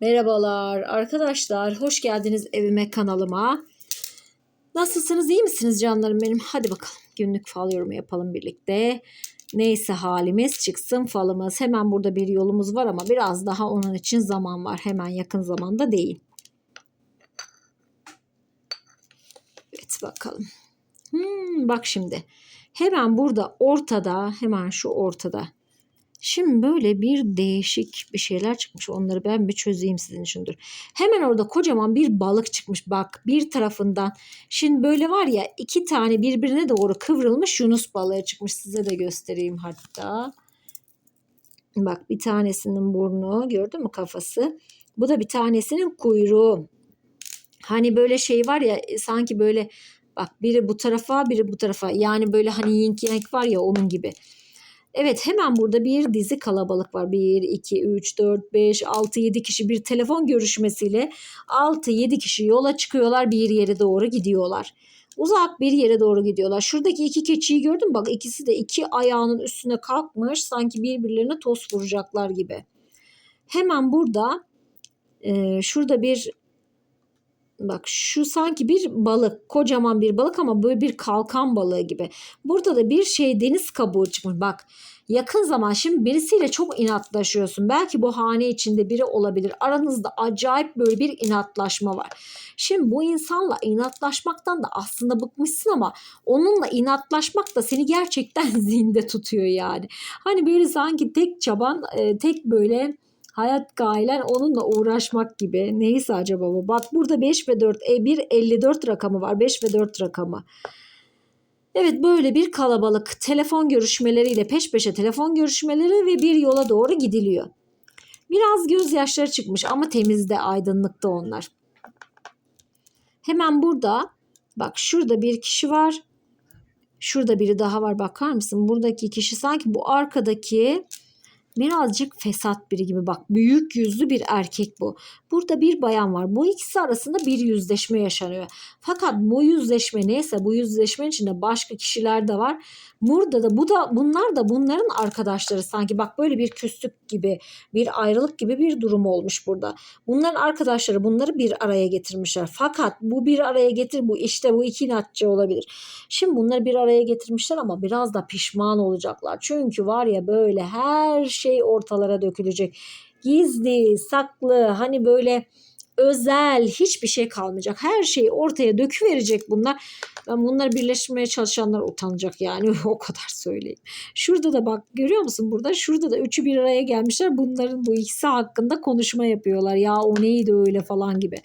Merhabalar arkadaşlar, hoş geldiniz evime kanalıma. Nasılsınız, iyi misiniz canlarım benim? Hadi bakalım günlük fal yorumu yapalım birlikte. Neyse halimiz çıksın falımız. Hemen burada bir yolumuz var ama biraz daha onun için zaman var. Hemen yakın zamanda değil. Evet bakalım. Hmm, bak şimdi. Hemen burada ortada, hemen şu ortada. Şimdi böyle bir değişik bir şeyler çıkmış. Onları ben bir çözeyim sizin için dur. Hemen orada kocaman bir balık çıkmış. Bak bir tarafından. Şimdi böyle var ya iki tane birbirine doğru kıvrılmış Yunus balığı çıkmış. Size de göstereyim hatta. Bak bir tanesinin burnu gördün mü kafası. Bu da bir tanesinin kuyruğu. Hani böyle şey var ya sanki böyle bak biri bu tarafa biri bu tarafa. Yani böyle hani yin yang var ya onun gibi. Evet hemen burada bir dizi kalabalık var. 1, 2, 3, 4, 5, 6, 7 kişi bir telefon görüşmesiyle 6, 7 kişi yola çıkıyorlar bir yere doğru gidiyorlar. Uzak bir yere doğru gidiyorlar. Şuradaki iki keçiyi gördün mü? Bak ikisi de iki ayağının üstüne kalkmış. Sanki birbirlerine toz vuracaklar gibi. Hemen burada e, şurada bir Bak şu sanki bir balık, kocaman bir balık ama böyle bir kalkan balığı gibi. Burada da bir şey deniz kabuğu çıkmış. Bak yakın zaman şimdi birisiyle çok inatlaşıyorsun. Belki bu hane içinde biri olabilir. Aranızda acayip böyle bir inatlaşma var. Şimdi bu insanla inatlaşmaktan da aslında bıkmışsın ama onunla inatlaşmak da seni gerçekten zinde tutuyor yani. Hani böyle sanki tek çaban, e, tek böyle hayat gayeler onunla uğraşmak gibi. Neyse acaba bu? Bak burada 5 ve 4, e, bir 54 rakamı var. 5 ve 4 rakamı. Evet böyle bir kalabalık. Telefon görüşmeleriyle peş peşe telefon görüşmeleri ve bir yola doğru gidiliyor. Biraz gözyaşları çıkmış ama temizde, aydınlıkta onlar. Hemen burada bak şurada bir kişi var. Şurada biri daha var bakar mısın? Buradaki kişi sanki bu arkadaki birazcık fesat biri gibi bak büyük yüzlü bir erkek bu. Burada bir bayan var. Bu ikisi arasında bir yüzleşme yaşanıyor. Fakat bu yüzleşme neyse bu yüzleşmenin içinde başka kişiler de var. Burada da bu da bunlar da bunların arkadaşları sanki bak böyle bir küslük gibi bir ayrılık gibi bir durum olmuş burada. Bunların arkadaşları bunları bir araya getirmişler. Fakat bu bir araya getir bu işte bu iki inatçı olabilir. Şimdi bunları bir araya getirmişler ama biraz da pişman olacaklar. Çünkü var ya böyle her şey ortalara dökülecek. Gizli, saklı hani böyle özel hiçbir şey kalmayacak. Her şeyi ortaya döküverecek bunlar. Ben bunları birleştirmeye çalışanlar utanacak yani o kadar söyleyeyim. Şurada da bak görüyor musun burada? Şurada da üçü bir araya gelmişler. Bunların bu ikisi hakkında konuşma yapıyorlar. Ya o neydi öyle falan gibi.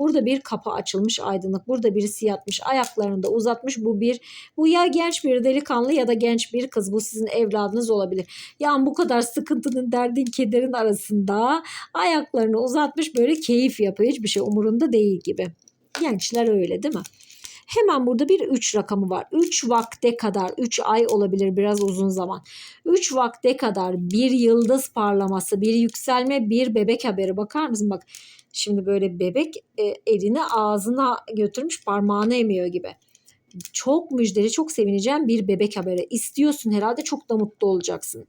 Burada bir kapı açılmış aydınlık. Burada birisi yatmış. Ayaklarını da uzatmış. Bu bir bu ya genç bir delikanlı ya da genç bir kız. Bu sizin evladınız olabilir. Yani bu kadar sıkıntının, derdin, kederin arasında ayaklarını uzatmış böyle keyif yapıyor. Hiçbir şey umurunda değil gibi. Gençler öyle değil mi? Hemen burada bir 3 rakamı var. 3 vakte kadar 3 ay olabilir biraz uzun zaman. 3 vakte kadar bir yıldız parlaması, bir yükselme, bir bebek haberi. Bakar mısın? Bak şimdi böyle bebek e, elini ağzına götürmüş parmağını emiyor gibi. Çok müjdeli, çok sevineceğim bir bebek haberi. İstiyorsun herhalde çok da mutlu olacaksın.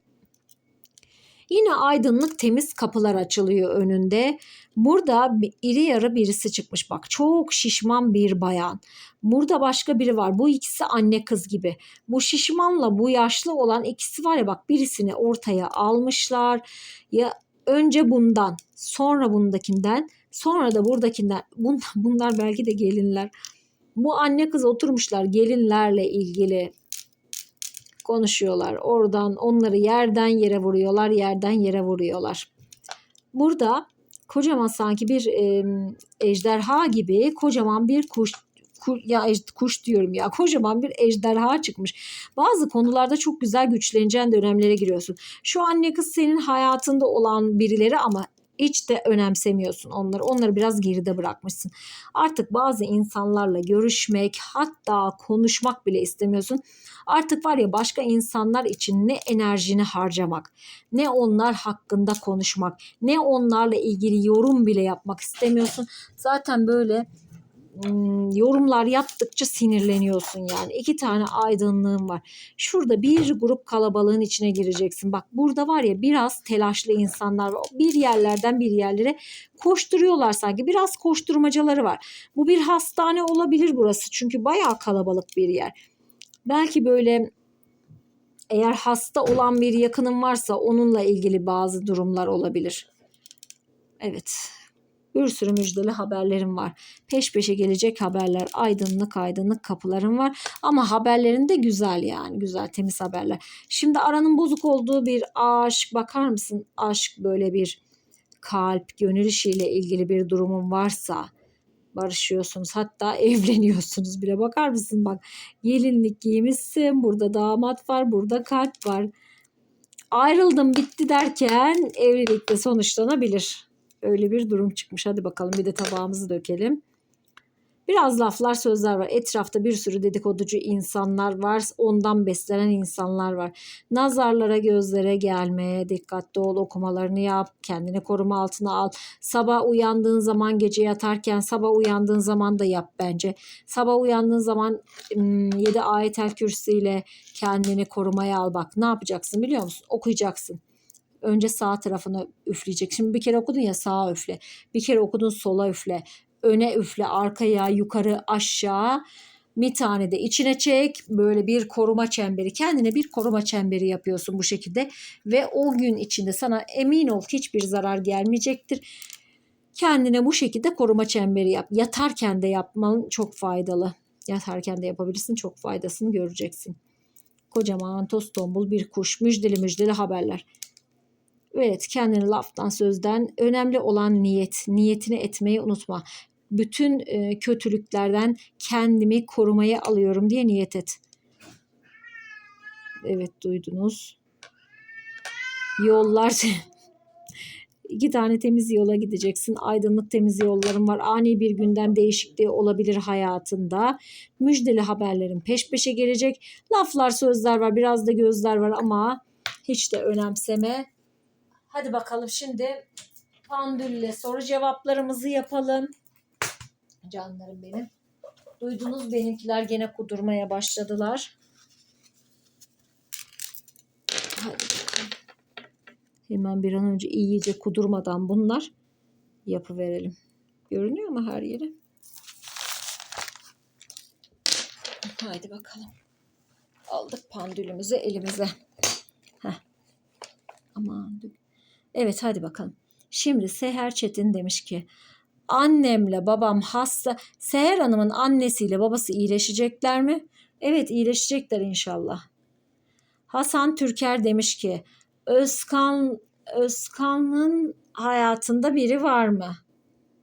Yine aydınlık temiz kapılar açılıyor önünde. Burada iri yarı birisi çıkmış bak çok şişman bir bayan. Burada başka biri var. Bu ikisi anne kız gibi. Bu şişmanla bu yaşlı olan ikisi var ya bak birisini ortaya almışlar. Ya önce bundan, sonra bundakinden, sonra da buradakinden. Bunlar belki de gelinler. Bu anne kız oturmuşlar gelinlerle ilgili konuşuyorlar. Oradan onları yerden yere vuruyorlar, yerden yere vuruyorlar. Burada kocaman sanki bir e, ejderha gibi kocaman bir kuş ya kuş diyorum ya kocaman bir ejderha çıkmış. Bazı konularda çok güzel güçleneceğin dönemlere giriyorsun. Şu anne kız senin hayatında olan birileri ama hiç de önemsemiyorsun onları. Onları biraz geride bırakmışsın. Artık bazı insanlarla görüşmek hatta konuşmak bile istemiyorsun. Artık var ya başka insanlar için ne enerjini harcamak, ne onlar hakkında konuşmak, ne onlarla ilgili yorum bile yapmak istemiyorsun. Zaten böyle yorumlar yaptıkça sinirleniyorsun yani. İki tane aydınlığın var. Şurada bir grup kalabalığın içine gireceksin. Bak burada var ya biraz telaşlı insanlar var. Bir yerlerden bir yerlere koşturuyorlar sanki. Biraz koşturmacaları var. Bu bir hastane olabilir burası. Çünkü bayağı kalabalık bir yer. Belki böyle eğer hasta olan bir yakının varsa onunla ilgili bazı durumlar olabilir. Evet. Bir sürü müjdeli haberlerim var. Peş peşe gelecek haberler. Aydınlık aydınlık kapılarım var. Ama haberlerin de güzel yani. Güzel temiz haberler. Şimdi aranın bozuk olduğu bir aşk. Bakar mısın? Aşk böyle bir kalp, gönül işiyle ilgili bir durumun varsa barışıyorsunuz. Hatta evleniyorsunuz bile. Bakar mısın bak. Gelinlik giymişsin. Burada damat var. Burada kalp var. Ayrıldım bitti derken evlilikte sonuçlanabilir. Öyle bir durum çıkmış. Hadi bakalım bir de tabağımızı dökelim. Biraz laflar sözler var. Etrafta bir sürü dedikoducu insanlar var. Ondan beslenen insanlar var. Nazarlara gözlere gelmeye dikkatli ol. Okumalarını yap. Kendini koruma altına al. Sabah uyandığın zaman gece yatarken sabah uyandığın zaman da yap bence. Sabah uyandığın zaman 7 ayetel kürsi ile kendini korumaya al. Bak ne yapacaksın biliyor musun? Okuyacaksın. Önce sağ tarafını üfleyecek. Şimdi bir kere okudun ya sağa üfle. Bir kere okudun sola üfle. Öne üfle, arkaya, yukarı, aşağı. Bir tane de içine çek. Böyle bir koruma çemberi. Kendine bir koruma çemberi yapıyorsun bu şekilde. Ve o gün içinde sana emin ol hiçbir zarar gelmeyecektir. Kendine bu şekilde koruma çemberi yap. Yatarken de yapman çok faydalı. Yatarken de yapabilirsin. Çok faydasını göreceksin. Kocaman toz tombul bir kuş. Müjdeli müjdeli haberler. Evet kendini laftan sözden önemli olan niyet. Niyetini etmeyi unutma. Bütün e, kötülüklerden kendimi korumaya alıyorum diye niyet et. Evet duydunuz. Yollar iki tane temiz yola gideceksin. Aydınlık temiz yolların var. Ani bir günden değişikliği olabilir hayatında. Müjdeli haberlerin peş peşe gelecek. Laflar sözler var biraz da gözler var ama hiç de önemseme. Hadi bakalım şimdi pandülle soru cevaplarımızı yapalım. Canlarım benim. Duydunuz benimkiler gene kudurmaya başladılar. Hadi. Hemen bir an önce iyice kudurmadan bunlar yapıverelim. Görünüyor mu her yeri? Haydi bakalım. Aldık pandülümüzü elimize. Heh. Aman Evet hadi bakalım. Şimdi Seher Çetin demiş ki annemle babam hasta. Seher Hanım'ın annesiyle babası iyileşecekler mi? Evet iyileşecekler inşallah. Hasan Türker demiş ki Özkan Özkan'ın hayatında biri var mı?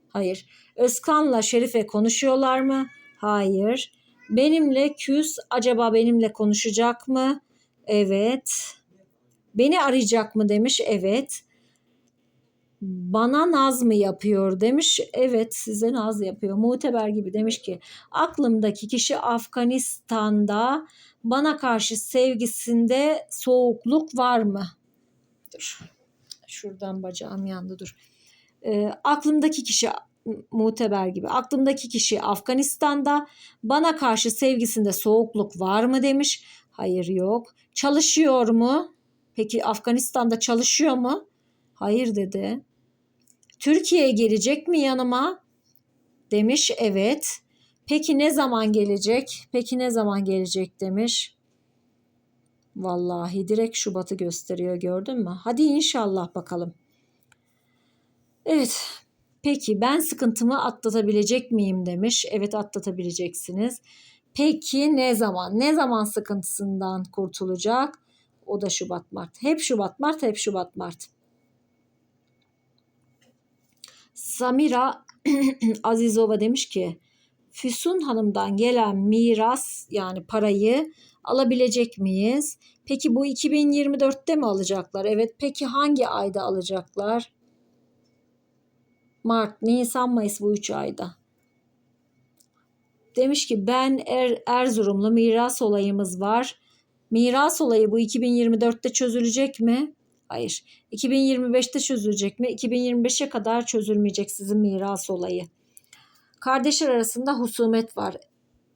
Hayır. Özkan'la Şerife konuşuyorlar mı? Hayır. Benimle küs acaba benimle konuşacak mı? Evet. Beni arayacak mı demiş. Evet bana naz mı yapıyor demiş. Evet size naz yapıyor. Muteber gibi demiş ki aklımdaki kişi Afganistan'da bana karşı sevgisinde soğukluk var mı? Dur. Şuradan bacağım yandı dur. E, aklımdaki kişi muteber gibi. Aklımdaki kişi Afganistan'da bana karşı sevgisinde soğukluk var mı demiş. Hayır yok. Çalışıyor mu? Peki Afganistan'da çalışıyor mu? Hayır dedi. Türkiye'ye gelecek mi yanıma? Demiş evet. Peki ne zaman gelecek? Peki ne zaman gelecek demiş. Vallahi direkt Şubat'ı gösteriyor gördün mü? Hadi inşallah bakalım. Evet. Peki ben sıkıntımı atlatabilecek miyim demiş. Evet atlatabileceksiniz. Peki ne zaman? Ne zaman sıkıntısından kurtulacak? O da Şubat Mart. Hep Şubat Mart, hep Şubat Mart. Samira Azizova demiş ki Füsun Hanım'dan gelen miras yani parayı alabilecek miyiz? Peki bu 2024'te mi alacaklar? Evet. Peki hangi ayda alacaklar? Mart, Nisan, Mayıs bu üç ayda. Demiş ki ben er, Erzurumlu miras olayımız var. Miras olayı bu 2024'te çözülecek mi? Hayır. 2025'te çözülecek mi? 2025'e kadar çözülmeyecek sizin miras olayı. Kardeşler arasında husumet var.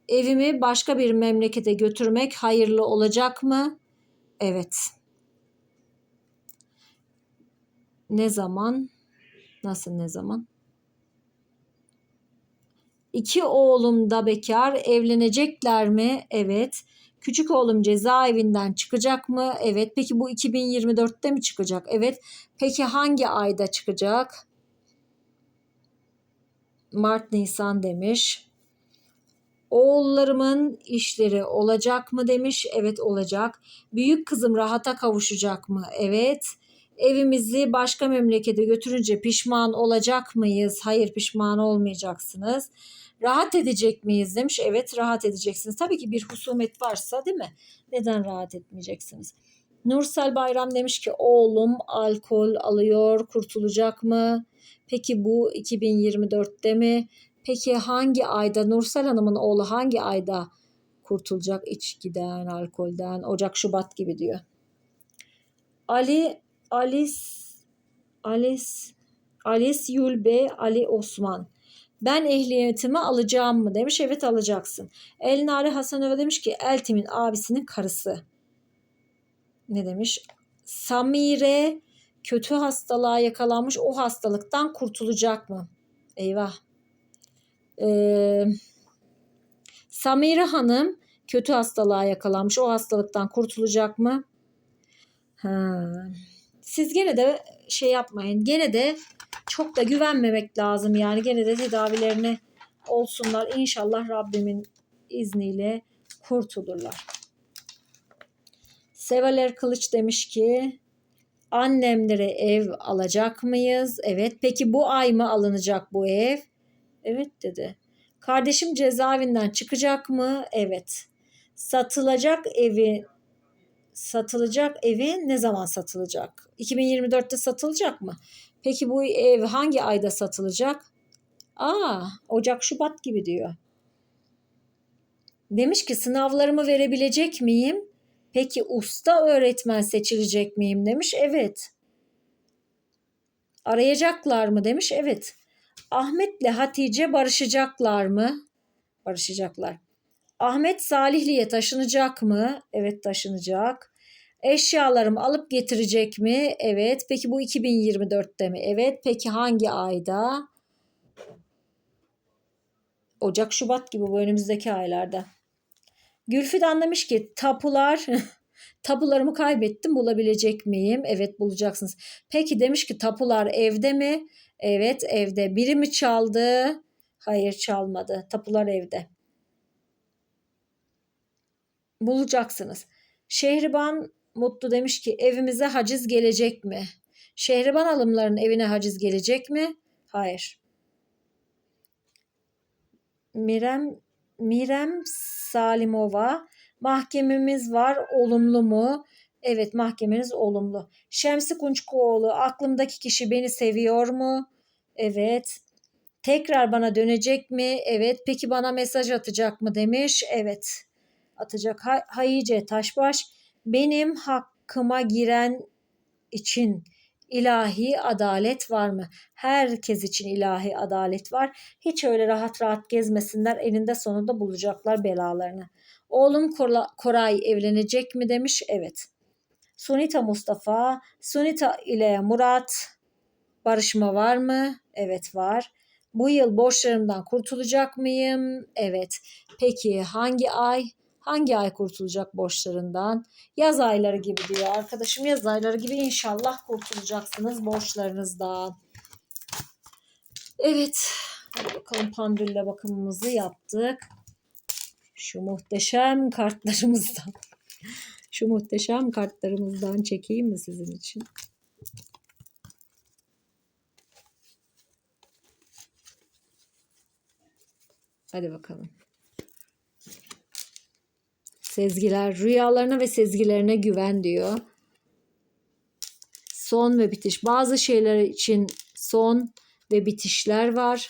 Evimi başka bir memlekete götürmek hayırlı olacak mı? Evet. Ne zaman? Nasıl ne zaman? İki oğlum da bekar. Evlenecekler mi? Evet. Küçük oğlum cezaevinden çıkacak mı? Evet. Peki bu 2024'te mi çıkacak? Evet. Peki hangi ayda çıkacak? Mart Nisan demiş. Oğullarımın işleri olacak mı demiş. Evet olacak. Büyük kızım rahata kavuşacak mı? Evet. Evimizi başka memlekete götürünce pişman olacak mıyız? Hayır pişman olmayacaksınız. Rahat edecek miyiz demiş. Evet rahat edeceksiniz. Tabii ki bir husumet varsa değil mi? Neden rahat etmeyeceksiniz? Nursel Bayram demiş ki oğlum alkol alıyor kurtulacak mı? Peki bu 2024'te mi? Peki hangi ayda Nursel Hanım'ın oğlu hangi ayda kurtulacak içkiden, alkolden? Ocak, Şubat gibi diyor. Ali Alice Alice Alice Yulbe Ali Osman. Ben ehliyetimi alacağım mı demiş. Evet alacaksın. Elnare Hasanova demiş ki Eltim'in abisinin karısı. Ne demiş? Samire kötü hastalığa yakalanmış o hastalıktan kurtulacak mı? Eyvah. Ee, Samire Hanım kötü hastalığa yakalanmış o hastalıktan kurtulacak mı? Ha. Siz gene de şey yapmayın. Gene de çok da güvenmemek lazım. Yani gene de tedavilerine olsunlar. İnşallah Rabbimin izniyle kurtulurlar. Sevaler Kılıç demiş ki annemlere ev alacak mıyız? Evet. Peki bu ay mı alınacak bu ev? Evet dedi. Kardeşim cezaevinden çıkacak mı? Evet. Satılacak evi satılacak evi ne zaman satılacak? 2024'te satılacak mı? Peki bu ev hangi ayda satılacak? Aa, Ocak Şubat gibi diyor. Demiş ki sınavlarımı verebilecek miyim? Peki usta öğretmen seçilecek miyim demiş. Evet. Arayacaklar mı demiş. Evet. Ahmet'le Hatice barışacaklar mı? Barışacaklar. Ahmet Salihli'ye taşınacak mı? Evet taşınacak. Eşyalarımı alıp getirecek mi? Evet. Peki bu 2024'te mi? Evet. Peki hangi ayda? Ocak, Şubat gibi bu önümüzdeki aylarda. Gülfidan demiş ki tapular tapularımı kaybettim bulabilecek miyim? Evet bulacaksınız. Peki demiş ki tapular evde mi? Evet evde. Biri mi çaldı? Hayır çalmadı. Tapular evde. Bulacaksınız. Şehriban Mutlu demiş ki evimize haciz gelecek mi? Şehriban alımların evine haciz gelecek mi? Hayır. Mirem Mirem Salimova mahkememiz var olumlu mu? Evet mahkemeniz olumlu. Şemsi Kunçkuoğlu aklımdaki kişi beni seviyor mu? Evet. Tekrar bana dönecek mi? Evet. Peki bana mesaj atacak mı demiş. Evet. Atacak. Hay Hayice Taşbaş benim hakkıma giren için ilahi adalet var mı? Herkes için ilahi adalet var. Hiç öyle rahat rahat gezmesinler. Eninde sonunda bulacaklar belalarını. Oğlum Koray evlenecek mi demiş. Evet. Sunita Mustafa, Sunita ile Murat barışma var mı? Evet var. Bu yıl borçlarımdan kurtulacak mıyım? Evet. Peki hangi ay? Hangi ay kurtulacak borçlarından? Yaz ayları gibi diyor arkadaşım. Yaz ayları gibi inşallah kurtulacaksınız borçlarınızdan. Evet. Bakalım pandülle bakımımızı yaptık. Şu muhteşem kartlarımızdan. Şu muhteşem kartlarımızdan çekeyim mi sizin için? Hadi bakalım. Sezgiler, rüyalarına ve sezgilerine güven diyor. Son ve bitiş. Bazı şeyler için son ve bitişler var.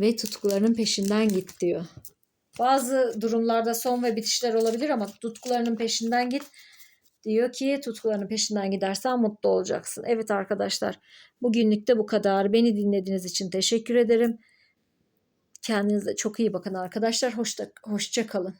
Ve tutkularının peşinden git diyor. Bazı durumlarda son ve bitişler olabilir ama tutkularının peşinden git. Diyor ki tutkularının peşinden gidersen mutlu olacaksın. Evet arkadaşlar bugünlük de bu kadar. Beni dinlediğiniz için teşekkür ederim. Kendinize çok iyi bakın arkadaşlar. Hoşça, hoşça kalın.